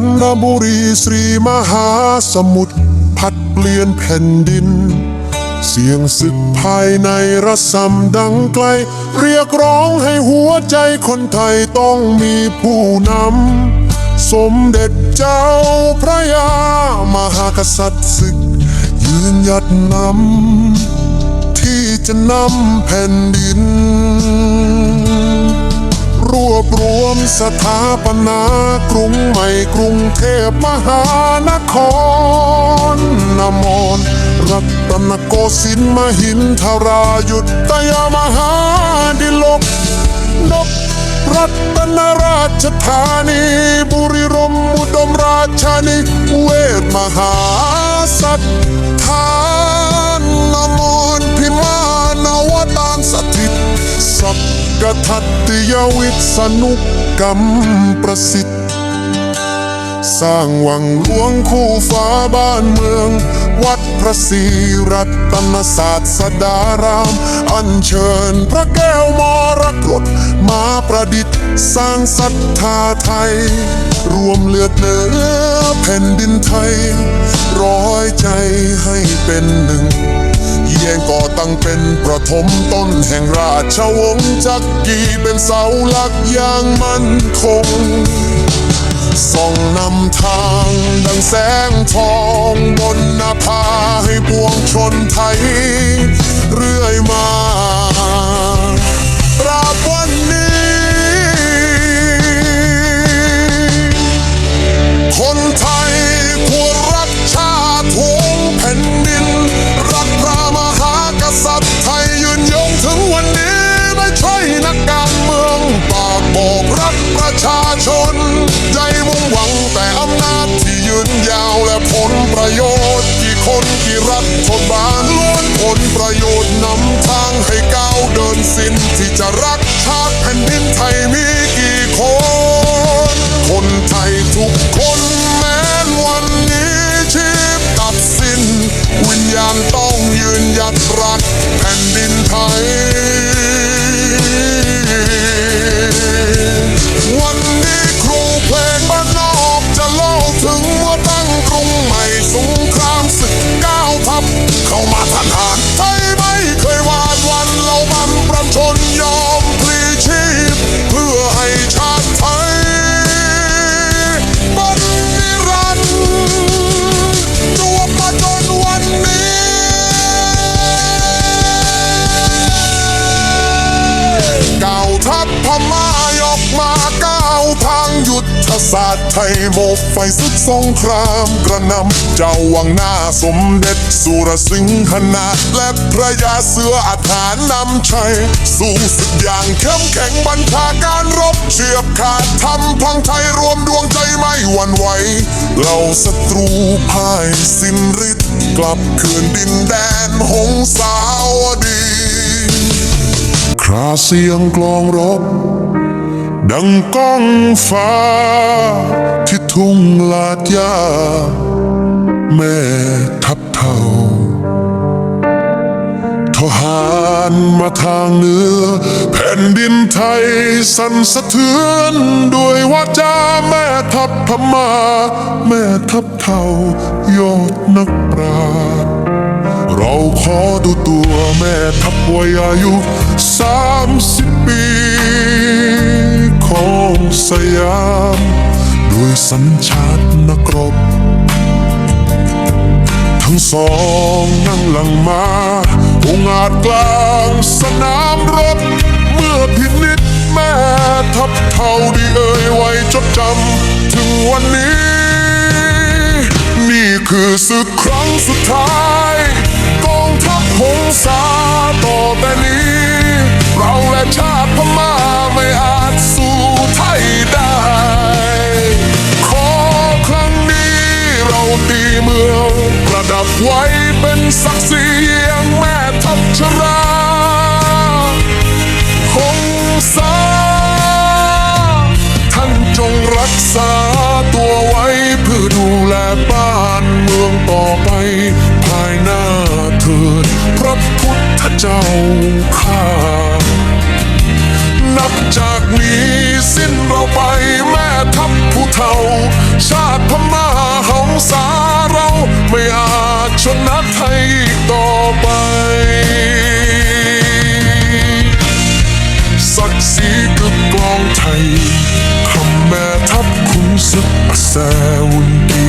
นบุรีสรีมหาสมุทรพัดเปลี่ยนแผ่นดิน เสียงศึกภายในระสำดังไกล เรียกร้องให้หัวใจคนไทยต้องมีผู้นำ สมเด็จเจ้าพระยามหากษัตริย์ศึก ยืนหยัดนำที่จะนำแผ่นดิน สถาปนากรุงใหม่กรุงเทพมหานครนมรรัตนโกสินทร์มหินทรายุทธยามหาดิลกนบรัตนราชธานี บุรีรมอุดมราชานีเวทมหาสัตทานนมร สักกทัตติยวิษนุกรรมประสิทธิ์ สร้างวังหลวงคู่ฟ้าบ้านเมือง วัดพระศรีรัตนศาสดาราม อัญเชิญพระแก้วมรกตมาประดิษฐ์สร้างศรัทธาไทย รวมเลือดเนื้อแผ่นดินไทย ร้อยใจให้เป็นหนึ่ง แย่งก่อตั้งเป็นประถมต้นแห่งราชวงศ์จักรีเป็นเสาหลักอย่างมั่นคง ส่องนำทางดังแสงทองบนหน้าผาให้ปวงชนไทย เรื่อยมา รัฐบาลล้วนผลประโยชน์นำทางให้ก้าวเดินสิ้นที่จะรักชาติ ยุทธศาสตร์ไทยโบกไฟศึกสงครามกระนำเจ้าวังหน้าสมเด็จสุรสิงหนาถและพระยาเสืออาถานนำชัย สู้ศึกอย่างเข้มแข็งบัญชาการรบเฉียบขาดทำพังไทยรวมดวงใจไม่หวั่นไหวเราศัตรูพ่ายสิ้นฤทธิ์กลับคืนดินแดนหงสาวดี คราเสียงกลองรบ ดังก้องฟ้า ที่ทุ่งลาดยา แม่ทับเท่าทหารมาทางเหนือ แผ่นดินไทยสั่นสะเทือนด้วยวาจาแม่ทัพพม่าแม่ทัพเท่ายอดนักปราชญ์เราขอดูตัวแม่ทัพวัยอายุสามสิบปี ของสยามด้วยสัญชาตินักรบ ทั้งสองนั่งหลังมาองอาจกลางสนามรบ เมื่อพินิจแม่ทัพเท่าดีเอ่ยไว้จดจำ ถึงวันนี้ นี่คือศึกครั้งสุดท้าย กองทัพหงสาต่อแต่ ศักดิ์ศรีอย่างแม่ทัพชราคงสาท่านจงรักษาตัวไว้เพื่อดูแลป้า ยอีกต่อไป ศักดิ์ศรีกึกกลองไทยคำแม่ทัพขุนศึกอาแสวุนกี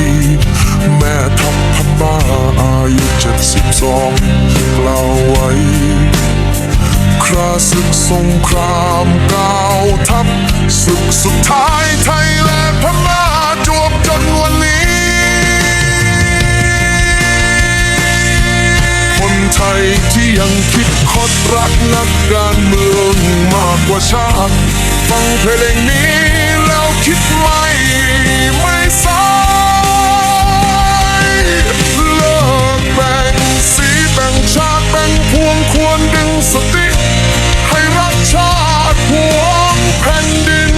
แม่ทัพพม่าอายุเจ็ดสิบสองกล่าวไว้ คราศึกสงครามก้าวทัพศึกสุดท้าย รักนักการเมืองมากกว่าชาติ ฟังเพลงนี้แล้วคิดไม่ไม่สายเลิกแบ่งสีแบ่งชาติแบ่งพวงควรดึงสติให้รักชาติพวงแผ่นดิน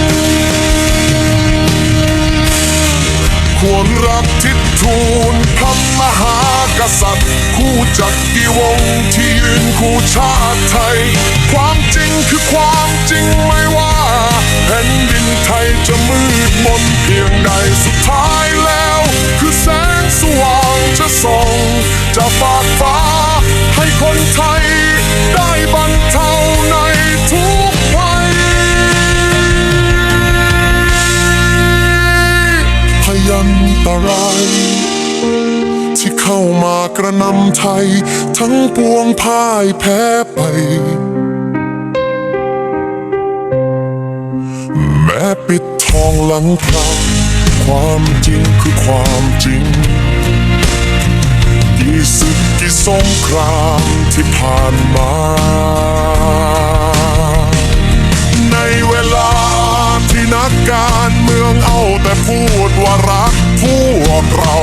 ควรรับทิศทู กษัตริย์ คู่จักรีวงที่ยืนคู่ชาติไทย ความจริงคือความจริงไม่ว่าแผ่นดินไทยจะมืดมนเพียงใดสุดท้ายแล้ว คือแสงสว่างจะส่องจะฝากฟ้า ให้คนไทยได้บรรเทาในทุกภัยพยันตราย เข้ามากระนำไทย ทั้งปวงพ่ายแพ้ไป แม้ปิดทองหลังพระความจริงคือความจริงกี่ศึกกี่สงครามที่ผ่านมา ในเวลาที่นักการเมืองเอาแต่พูดว่ารักพวกเรา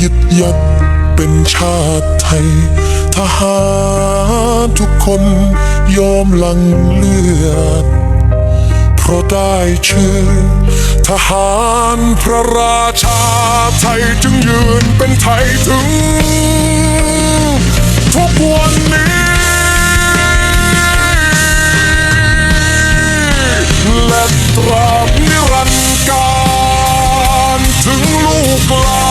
ยึดยัดเป็นชาติไทย ทหารทุกคนยอมหลังเลือด เพราะได้ชื่อ ทหารพระราชาไทยจึงยืนเป็นไทยถึง ทุกวันนี้ และตราบนิรันดร์การถึงลูกหลาน